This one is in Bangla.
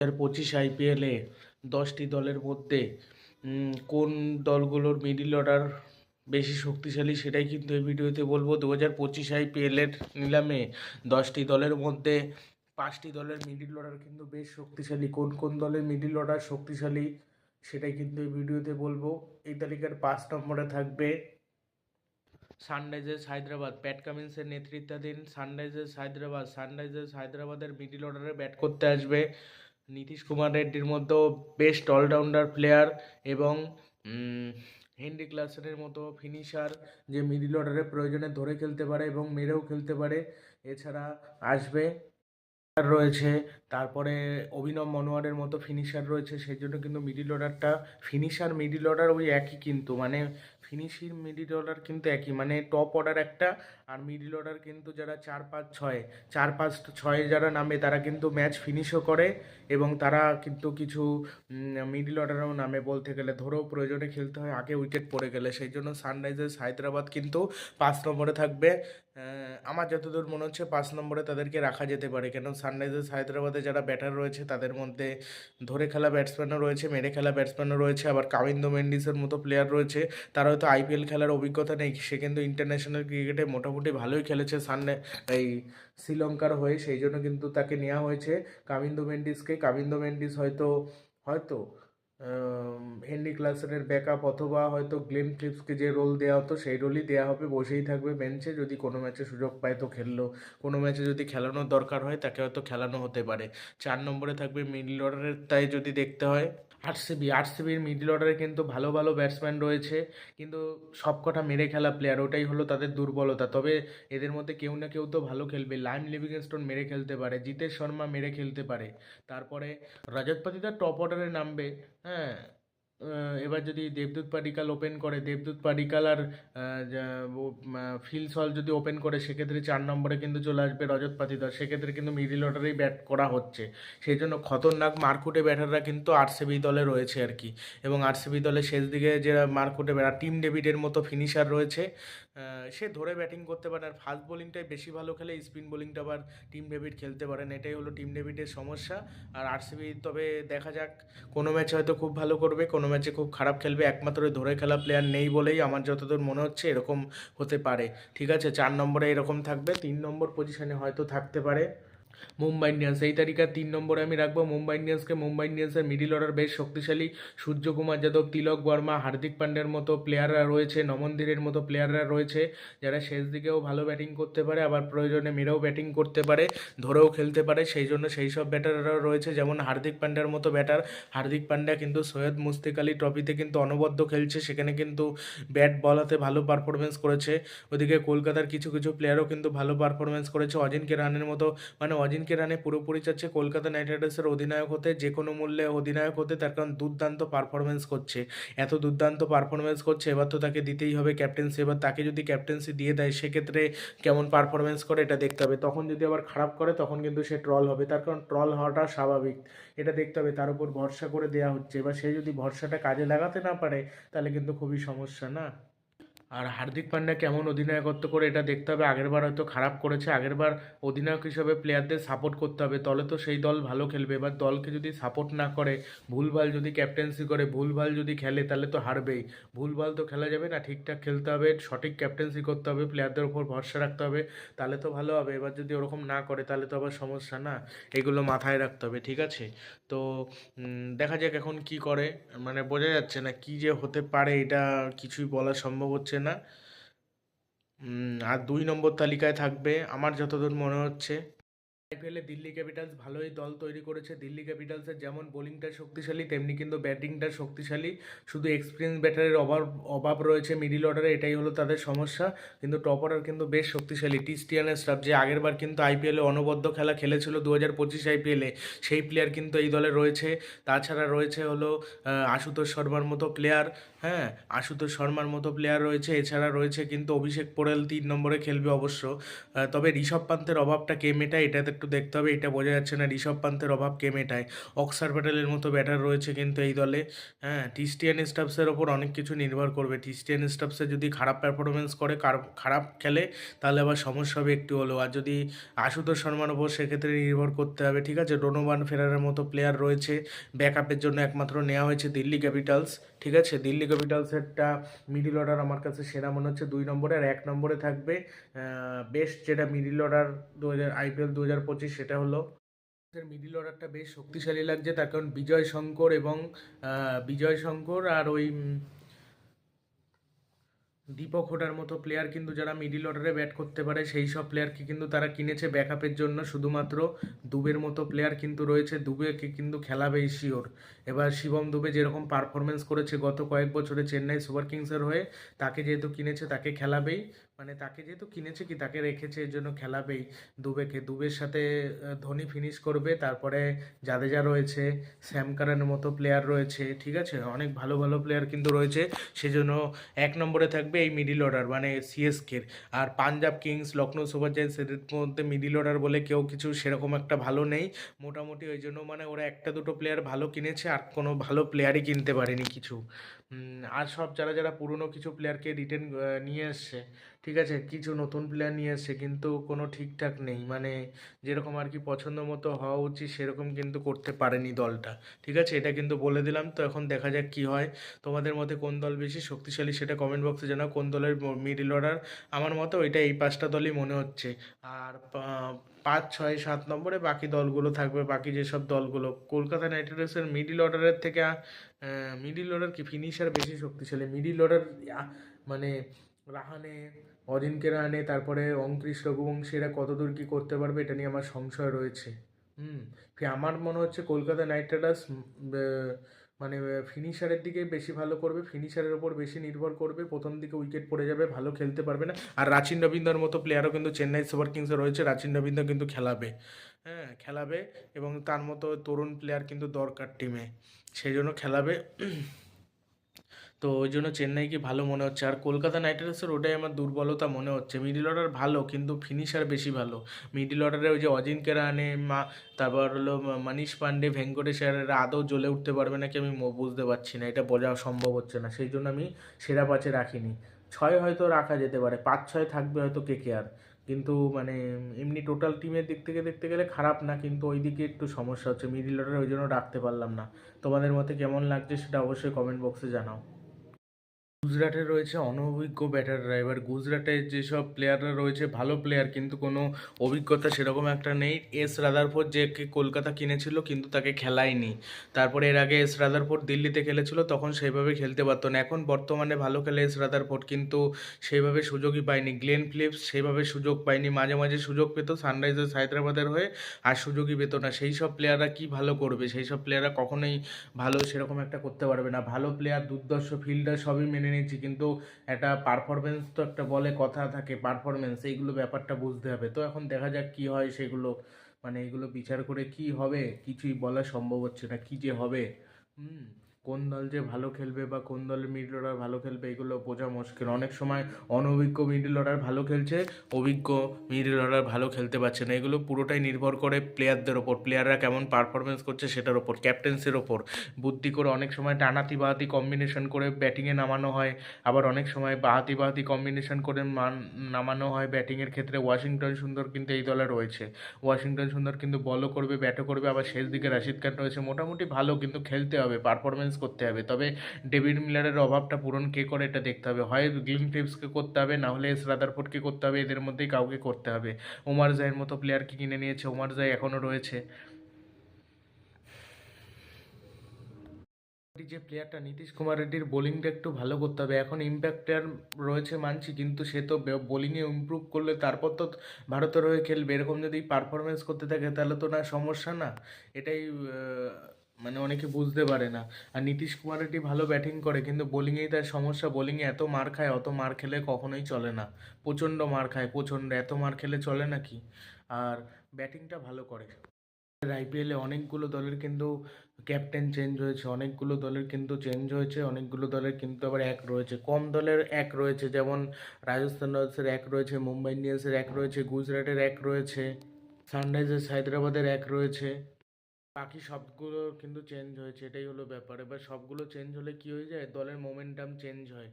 হাজার পঁচিশ আইপিএলে দশটি দলের মধ্যে কোন দলগুলোর মিডিল অর্ডার বেশি শক্তিশালী সেটাই কিন্তু এই ভিডিওতে বলব। দু হাজার পঁচিশ আইপিএলের নিলামে দশটি দলের মধ্যে পাঁচটি দলের মিডিল অর্ডার কিন্তু বেশ শক্তিশালী। কোন কোন দলের মিডিল অর্ডার শক্তিশালী সেটাই কিন্তু এই ভিডিওতে বলব। এই তালিকার পাঁচ নম্বরে থাকবে সানরাইজার্স হায়দ্রাবাদ। প্যাট কামিন্সের নেতৃত্বাধীন সানরাইজার্স হায়দ্রাবাদ। সানরাইজার্স হায়দ্রাবাদের মিডিল অর্ডারে ব্যাট করতে আসবে। নীতিশ কুমার রেড্ডির মতো বেস্ট অলরাউন্ডার প্লেয়ার এবং হেনরি ক্লাসেনের মতো ফিনিশার যে মিডিল অর্ডারে প্রয়োজনে ধরে খেলতে পারে এবং মেরেও খেলতে পারে, এছাড়া আসবে রয়েছে, তারপরে অভিনব মনোয়ারের মতো ফিনিশার রয়েছে, সেই জন্য কিন্তু মিডিল অর্ডারটা, ফিনিশার মিডিল অর্ডার ওই একই কিন্তু মানে ফিনিশিং মিডিল অর্ডার কিন্তু একই। মানে টপ অর্ডার একটা আর মিডিল অর্ডার কিন্তু যারা চার পাঁচ ছয়, চার পাঁচ ছয়ে যারা নামে তারা কিন্তু ম্যাচ ফিনিশও করে এবং তারা কিন্তু কিছু মিডিল অর্ডারেও নামে বলতে গেলে। ধরো প্রয়োজনে খেলতে হয়, আগে উইকেট পড়ে গেলে। সেই জন্য সানরাইজার্স হায়দ্রাবাদ কিন্তু পাঁচ নম্বরে থাকবে। আমার যতদূর মনে হচ্ছে পাঁচ নম্বরে তাদেরকে রাখা যেতে পারে। কেন সানরাইজার্স হায়দ্রাবাদে যারা ব্যাটার রয়েছে, তাদের মধ্যে ধরে খেলা ব্যাটসম্যানও রয়েছে, মেরে খেলা ব্যাটসম্যানও রয়েছে। আবার কাবিন্দো মেন্ডিসের মতো প্লেয়ার রয়েছে তারা হয়তো আইপিএল খেলার অভিজ্ঞতা নেই, সে কিন্তু ইন্টারন্যাশনাল ক্রিকেটে মোটামুটি ভালোই খেলেছে সাননে এই শ্রীলঙ্কার হয়ে, সেই জন্য কিন্তু তাকে নেওয়া হয়েছে। কাবিন্দো মেন্ডিসকে, কাবিন্দো মেন্ডিস হয়তো হয়তো হেনরি ক্লাসেনের ব্যাকআপ অথবা হয়তো গ্লেন ফিলিপসকে যে রোল দেওয়া হতো, সেই রোলই দেওয়া হবে, বসেই থাকবে বেঞ্চে যদি কোনো ম্যাচে সুযোগ পায় তো খেললো। কোনো ম্যাচে যদি খেলানোর দরকার হয়, তাকে হয়তো খেলানো হতে পারে। চার নম্বরে থাকবে মিডল অর্ডারের তাই যদি দেখতে হয়। আরসিবি, আরসিবির মিডল অর্ডারে কিন্তু ভালো ভালো ব্যাটসম্যান রয়েছে। কিন্তু সবকটা মেরে খেলা প্লেয়ার ওটাই হলো তাদের দুর্বলতা। তবে এদের মধ্যে কেউ না কেউ তো ভালো খেলবে। লাইম লিভিংস্টোন মেরে খেলতে পারে, জিতেশ শর্মা মেরে খেলতে পারে। তারপরে রজত পাতিদার টপ অর্ডারে নামবে হ্যাঁ? এবার যদি দেবদূত পাডিকাল ওপেন করে, দেবদূত পাডিকাল আর ফিল সল যদি ওপেন করে, সেক্ষেত্রে চার নম্বরে কিন্তু চলে আসবে রজত পাতিদর। সেক্ষেত্রে কিন্তু মিডিল অর্ডারেই ব্যাট করা হচ্ছে। সেই জন্য খতরনাক মারকুটে ব্যাটাররা কিন্তু আরসিবি দলে রয়েছে আর কি। এবং আরসিবি দলে শেষ দিকে যে মারকুটে ব্যাটার, টিম ডেভিডের মতো ফিনিশার রয়েছে। সে ধরে ব্যাটিং করতে পারে। আর ফাস্ট বোলিংটাই বেশি ভালো খেলে স্পিন বোলিংটা আবার টিম ডেভিড খেলতে পারেন এটাই হলো টিম ডেভিডের সমস্যা। আর আরসিবি তবে দেখা যাক, কোনো ম্যাচে হয়তো খুব ভালো করবে, কোনো ম্যাচে খুব খারাপ খেলবে। একমাত্র ধরে খেলা প্লেয়ার নেই বলেই আমার যতদূর মনে হচ্ছে এরকম হতে পারে। ঠিক আছে? চার নম্বরে এরকম থাকবে, তিন নম্বর পজিশনে হয়তো থাকতে পারে। মুম্বাই ইন্ডিয়ান্স। এই তালিকার তিন নম্বরে আমি রাখব মুম্বাই ইন্ডিয়ান্সকে। মুম্বাই ইন্ডিয়ান্সের মিডিল অর্ডার বেশ শক্তিশালী। সূর্যকুমার যাদব, তিলক বর্মা, হার্দিক পান্ডের মতো প্লেয়াররা রয়েছে নমনদিরের মতো প্লেয়াররা রয়েছে, যারা শেষ দিকেও ভালো ব্যাটিং করতে পারে, আবার প্রয়োজনে মেরেও ব্যাটিং করতে পারে, ধরেও খেলতে পারে, সেই জন্য সেই সব ব্যাটাররা রয়েছে, যেমন হার্দিক পান্ড্যার মতো ব্যাটার হার্দিক পান্ড্যা কিন্তু সৈয়দ মুস্তিক আলী ট্রফিতে কিন্তু অনবদ্য খেলছে, সেখানে কিন্তু ব্যাট বলাতে ভালো পারফরমেন্স করেছে। ওদিকে কলকাতার কিছু কিছু প্লেয়ারও কিন্তু ভালো পারফরমেন্স করেছে। অজিনকে রানের মতো মানে অজিনকে রানে পুরোপুরি চাচ্ছে কলকাতা নাইট রাইডার্সের অধিনায়ক হতে, যে কোনো মূল্যে অধিনায়ক হতে তার কারণ দুর্দান্ত পারফরমেন্স করছে। এত দুর্দান্ত পারফরমেন্স করছে, এবার তো তাকে দিতেই হবে ক্যাপ্টেন্সি এবার তাকে যদি ক্যাপ্টেন্সি দিয়ে দেয়, সেক্ষেত্রে কেমন পারফরমেন্স করে এটা দেখতে হবে। তখন যদি আবার খারাপ করে, তখন কিন্তু সে ট্রল হবে। তার কারণ ট্রল হওয়াটা স্বাভাবিক। এটা দেখতে হবে, তার উপর ভরসা করে দেওয়া হচ্ছে। এবার সে যদি ভরসাটা কাজে লাগাতে না পারে, তাহলে কিন্তু খুবই সমস্যা, না? আর হার্দিক পান্ড্যা কেমন অধিনায়কত্ব করে এটা দেখতে হবে? আগেরবার হয়তো খারাপ করেছে আগেরবার অধিনায়ক হিসেবে প্লেয়ারদের সাপোর্ট করতে হবে। তবে তো সেই দল ভালো খেলবে। এবার দলকে যদি সাপোর্ট না করে, ভুলভাল যদি ক্যাপ্টেন্সি করে, ভুলভাল যদি খেলে, তাহলে তো হারবেই। ভুলভাল তো খেলা যাবে না। ঠিকঠাক খেলতে হবে, সঠিক ক্যাপ্টেন্সি করতে হবে প্লেয়ারদের উপর ভরসা রাখতে হবে, তাহলে তো ভালো হবে। এবার যদি ওরকম না করে, তাহলে তো আবার সমস্যা না? এগুলো মাথায় রাখতে হবে, ঠিক আছে? তো দেখা যাক এখন কি করে। মানে বোঝা যাচ্ছে না কি যে হতে পারে, এটা কিছুই বলা সম্ভব হচ্ছে না। উম, আর দুই নম্বর তালিকায় থাকবে আমার যতদূর মনে হচ্ছে। আইপিএলে দিল্লি ক্যাপিটালস ভালোই দল তৈরি করেছে। দিল্লি ক্যাপিটালসের যেমন বোলিংটা শক্তিশালী তেমনি কিন্তু ব্যাটিংটা শক্তিশালী। শুধু এক্সপিরিয়েন্স ব্যাটারের অভাব অভাব রয়েছে মিডিল অর্ডারে এটাই হলো তাদের সমস্যা। কিন্তু টপ অর্ডার কিন্তু বেশ শক্তিশালী। টিস্টিয়ানের স্টাফ যে আগেরবার কিন্তু আইপিএলে অনবদ্য খেলা খেলেছিল দু হাজার পঁচিশ আইপিএলে সেই প্লেয়ার কিন্তু এই দলে রয়েছে। তাছাড়া রয়েছে হলো আশুতোষ শর্মার মতো প্লেয়ার হ্যাঁ আশুতোষ শর্মার মতো প্লেয়ার রয়েছে। এছাড়া রয়েছে কিন্তু অভিষেক পোরেল তিন নম্বরে খেলবে অবশ্য। তবে ঋষভ পান্তের অভাবটা কে মেটায় এটাতে একটু দেখতে হবে, এটা বোঝা যাচ্ছে না ঋষভ পান্তের অভাব কে মেটায়। অক্সার প্যাটেলের মতো ব্যাটার রয়েছে কিন্তু এই দলে। হ্যাঁ টিস্টিয়ান স্টাফসের ওপর অনেক কিছু নির্ভর করবে। টিস্টিয়ান স্টাফসে যদি খারাপ পারফরমেন্স করে খারাপ খেলে, তাহলে আবার সমস্যা হবে একটু হলেও। আর যদি আশুতোষ শর্মার ওপর সেক্ষেত্রে নির্ভর করতে হবে। ঠিক আছে, ডোনোভান ফেরারের মতো প্লেয়ার রয়েছে। ব্যাকআপের জন্য একমাত্র নেওয়া হয়েছে দিল্লি ক্যাপিটালস ঠিক আছে, দিল্লি ক্যাপিটালসেরটা মিডিল অর্ডার আমার কাছে সেরা মনে হচ্ছে দুই নম্বরে আর এক নম্বরে থাকবে বেস্ট যেটা মিডিল অর্ডার দু হাজার আইপিএল দু হাজার পঁচিশ সেটা হলো মিডিল অর্ডারটা বেশ শক্তিশালী লাগছে, তার কারণ বিজয় শঙ্কর এবং বিজয় শঙ্কর আর ওই দীপক হোডার মতো প্লেয়ার কিন্তু যারা মিডিল অর্ডারে ব্যাট করতে পারে, সেই সব প্লেয়ারকে কিন্তু তারা কিনেছে ব্যাকআপের জন্য। শুধুমাত্র দুবের মতো প্লেয়ার কিন্তু রয়েছে দুবেকে কিন্তু খেলাবেই শিওর এবার শিবম দুবে যেরকম পারফরমেন্স করেছে গত কয়েক বছরে চেন্নাই সুপার কিংসের হয়ে, তাকে যেহেতু কিনেছে, তাকে খেলাবেই। মানে তাকে যেহেতু কিনেছে কি, তাকে রেখেছে, এর জন্য খেলাবেই। দুবেকে, দুবের সাথে ধোনি ফিনিশ করবে, তারপরে জাদেজা রয়েছে, স্যাম কারানের মতো প্লেয়ার রয়েছে, ঠিক আছে? অনেক ভালো ভালো প্লেয়ার কিন্তু রয়েছে। সেজন্য এক নম্বরে থাকবে এই মিডিল অর্ডার মানে সিএসকের আর Punjab Kings Lucknow super giants এদের মধ্যে মিডিল অর্ডার বলে কেউ কিছু সেরকম একটা ভালো নেই। মোটামুটি ওই জন্য মানে ওরা একটা দুটো প্লেয়ার ভালো কিনেছে, আর কোনো ভালো প্লেয়ারই কিনতে পারেনি কিছু। আর সব যারা যারা পুরনো কিছু প্লেয়ারকে রিটেন নিয়ে এসছে, ঠিক আছে? কিছু নতুন প্লেয়ার নিয়ে এসছে, কিন্তু কোনো ঠিকঠাক নেই। মানে যেরকম আর কি পছন্দ মতো হওয়া উচিত, সেরকম কিন্তু করতে পারেনি দলটা, ঠিক আছে? এটা কিন্তু বলে দিলাম। তো এখন দেখা যাক কি হয়। তোমাদের মতে কোন দল বেশি শক্তিশালী সেটা কমেন্ট বক্সে জানাও। কোন দলের মিডিল অর্ডার আমার মতে ওইটা এই পাঁচটা দলই মনে হচ্ছে। আর পাঁচ, ছয়, সাত নম্বরে বাকি দলগুলো থাকবে। বাকি যেসব দলগুলো, কলকাতা নাইট রাইডার্সের মিডিল অর্ডারের থেকে মিডিল অর্ডার কি ফিনিশার বেশি শক্তিশালী? মিডিল অর্ডার মানে রাহানে অজিনকে রাহানে, তারপরে অঙ্কৃশ রঘুবংশী এরা কতদূর কী করতে পারবে এটা নিয়ে আমার সংশয় রয়েছে। হুম আমার মনে হচ্ছে কলকাতা নাইট রাইডার্স মানে ফিনিশারের দিকে বেশি ভালো করবে ফিনিশারের ওপর বেশি নির্ভর করবে, প্রথম দিকে উইকেট পড়ে যাবে, ভালো খেলতে পারবে না। আর রাচিন রবীন্দ্রর মতো প্লেয়ারও কিন্তু চেন্নাই সুপার কিংসে রয়েছে, রাচিন রবীন্দ্র কিন্তু খেলাবে। হ্যাঁ খেলাবে এবং তার মতো তরুণ প্লেয়ার কিন্তু দরকার টিমে সেই জন্য খেলাবে। তো ওই জন্য চেন্নাইকে ভালো মনে হচ্ছে। আর কলকাতা নাইট রাইডার্সের ওটাই আমার দুর্বলতা মনে হচ্ছে। মিডিল অর্ডার ভালো, কিন্তু ফিনিশার বেশি ভালো। মিডিল অর্ডারে ওই যে অজিনকে রানে মা, তারপর হলো মানিশ পান্ডে ভেঙ্কটেশ আয়ারেরা আদৌ জ্বলে উঠতে পারবে নাকি আমি বুঝতে পারছি না। এটা বোঝা সম্ভব হচ্ছে না। সেই জন্য আমি সেরা পাঁচে রাখিনি। ছয় হয়তো রাখা যেতে পারে, পাঁচ ছয় থাকবে হয়তো কে কে আর। কিন্তু মানে এমনি টোটাল টিমের দিক থেকে দেখতে গেলে খারাপ না, কিন্তু ওই দিকে একটু সমস্যা হচ্ছে। মিডিল অর্ডার ওই জন্য রাখতে পারলাম না। তোমাদের মতে কেমন লাগছে সেটা অবশ্যই কমেন্ট বক্সে জানাও। গুজরাটে রয়েছে অনভিজ্ঞ ব্যাটাররা এবার গুজরাটের যেসব প্লেয়াররা রয়েছে, ভালো প্লেয়ার কিন্তু কোনো অভিজ্ঞতা সেরকম একটা নেই। এস রাদারফোর্ড যে কলকাতা কিনেছিল, কিন্তু তাকে খেলায়নি। তারপরে এর আগে এস রাদারফোর্ড দিল্লিতে খেলেছিল, তখন সেইভাবে খেলতে পারতো না। এখন বর্তমানে ভালো খেলে এস রাদারফোর্ড, কিন্তু সেইভাবে সুযোগই পায়নি। গ্লেন ফিলিপস সেইভাবে সুযোগ পায়নি। মাঝে মাঝে সুযোগ পেত সানরাইজার্স হায়দ্রাবাদের হয়ে, আর সুযোগই পেত না। সেই সব প্লেয়াররা কি ভালো করবে? সেই সব প্লেয়াররা কখনোই ভালো সেরকম একটা করতে পারবে না। ভালো প্লেয়ার দুর্দর্শ ফিল্ডার সবই মেনে নিচ্ছি কিন্তু একটা পারফরমেন্স তো একটা বলে কথা থাকে পারফরমেন্স এইগুলো ব্যাপারটা বুঝতে হবে। তো এখন দেখা যাক কি হয় সেগুলো মানে এগুলো বিচার করে কি হবে, কিছুই বলা সম্ভব হচ্ছে না, কি যে হবে। হুম। কোন দল যে ভালো খেলবে বা কোন দলের মিডল অর্ডার ভালো খেলবে, এগুলো বোঝা মুশকিল। অনেক সময় অনভিজ্ঞ মিডল অর্ডার ভালো খেলছে, অভিজ্ঞ মিডল অর্ডার ভালো খেলতে পারছে না। এগুলো পুরোটাই নির্ভর করে প্লেয়ারদের ওপর। প্লেয়াররা কেমন পারফরমেন্স করছে সেটার ওপর ক্যাপ্টেন্সির ওপর। বুদ্ধি করে অনেক সময় টানাতি বাহাতি কম্বিনেশন করে ব্যাটিংয়ে নামানো হয়। আবার অনেক সময় বাহাতি বাহাতি কম্বিনেশন করে মান, নামানো হয় ব্যাটিংয়ের ক্ষেত্রে। ওয়াশিংটন সুন্দর কিন্তু এই দলে রয়েছে। ওয়াশিংটন সুন্দর কিন্তু বলও করবে ব্যাটও করবে। আবার শেষ দিকে রাশিদ খান রয়েছে। মোটামুটি ভালো কিন্তু খেলতে হবে পারফরমেন্স করতে হবে। তবে ডেভিড মিলারের অভাবটা পূরণ কে করে এটা দেখতে হবে। হয় গ্লিন ফিপসকে করতে হবে, না হলে এস রাদারফোর্ডকে করতে হবে, এদের মধ্যেই কাউকে করতে হবে। ওমার জাইয়ের মতো প্লেয়ারকে কিনে নিয়েছে? ওমার জাই এখনও রয়েছে। যে প্লেয়ারটা নীতিশ কুমার রেড্ডির বোলিংটা একটু ভালো করতে হবে। এখন ইম্প্যাক্টার রয়েছে মানছি, কিন্তু সে তো বোলিংয়ে ইমপ্রুভ করলে তারপর তো ভারতের হয়ে খেলবে। এরকম যদি পারফরমেন্স করতে থাকে, তাহলে তো না, সমস্যা না। এটাই মানে অনেকে বুঝতে পারে না। আর নীতিশ কুমার রেড্ডি ভালো ব্যাটিং করে, কিন্তু বোলিংয়েই তার সমস্যা। বোলিংয়ে এত মার খায়, অত মার খেলে কখনোই চলে না। প্রচণ্ড মার খায়, প্রচণ্ড। এত মার খেলে চলে নাকি? আর ব্যাটিংটা ভালো করে। আইপিএলে অনেকগুলো দলের কিন্তু ক্যাপ্টেন চেঞ্জ হয়েছে, অনেকগুলো দলের কিন্তু চেঞ্জ হয়েছে, অনেকগুলো দলের কিন্তু আবার এক রয়েছে। কম দলের এক রয়েছে, যেমন রাজস্থান রয়্যালসের এক রয়েছে, মুম্বাই ইন্ডিয়ান্সের এক রয়েছে, গুজরাটের এক রয়েছে, সানরাইজার্স হায়দ্রাবাদের এক রয়েছে। বাকি সবগুলো কিন্তু চেঞ্জ হয়েছে, এটাই হলো ব্যাপার। এবার সবগুলো চেঞ্জ হলে কি হয়ে যায়? দলের মোমেন্টাম চেঞ্জ হয়।